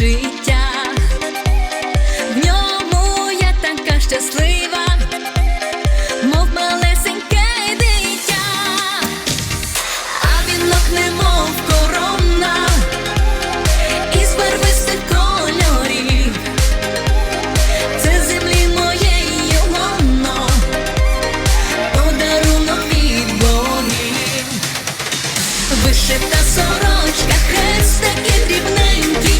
життя, в ньому я така щаслива, мов малесеньке дитя, а він вінок немов корона, із барвистих кольорів, це землі моєї лоно, подарунок від богів, вишита сорочка, хрестики дрібненькі.